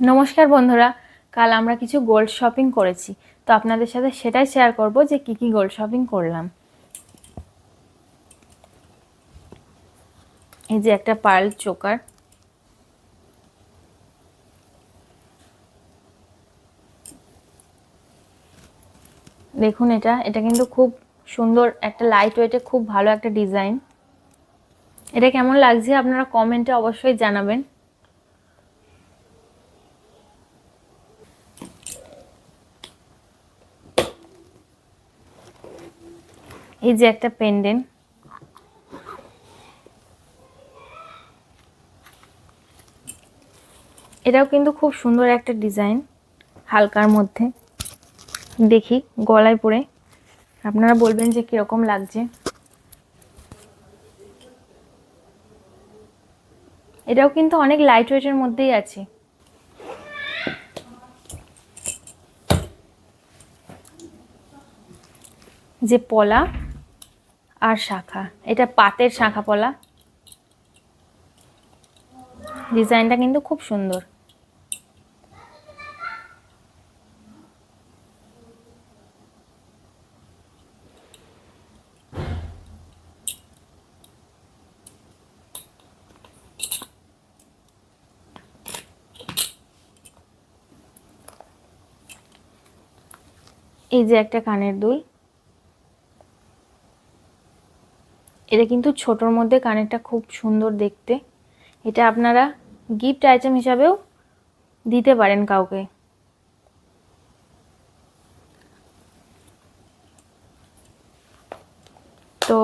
নমস্কার বন্ধুরা, কাল আমরা কিছু গোল্ড শপিং করেছি। তো আপনাদের সাথে সেটাই শেয়ার করব যে কি কি গোল্ড শপিং করলাম। এই যে একটা পার্ল চোকার দেখুন এটা এটা কিন্তু খুব সুন্দর, একটা লাইট ওয়েটে খুব ভালো একটা ডিজাইন এটা কেমন লাগছে আপনারা কমেন্টে অবশ্যই জানাবেন। এই যে একটা পেন্ডেন্ট এটাও কিন্তু খুব সুন্দর একটা ডিজাইন হালকার মধ্যে। দেখি, গলায় পরে। আপনারা বলবেন যে কীরকম লাগছে। এটাও কিন্তু অনেক লাইট ওয়েটের মধ্যেই আছে। যে পলা আর শাখা। এটা পাতের শাখা পলা। ডিজাইনটা কিন্তু খুব সুন্দর। এই যে একটা কানের দুল। এটা কিন্তু ছোটোর মধ্যে কানেরটা খুব সুন্দর দেখতে। এটা আপনারা গিফট আইটেম হিসাবেও দিতে পারেন কাউকে। তো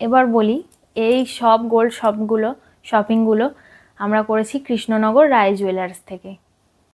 এবার বলি, এই সব গোল্ড শপগুলো শপিংগুলো আমরা করেছি কৃষ্ণনগর রায় জুয়েলার্স থেকে।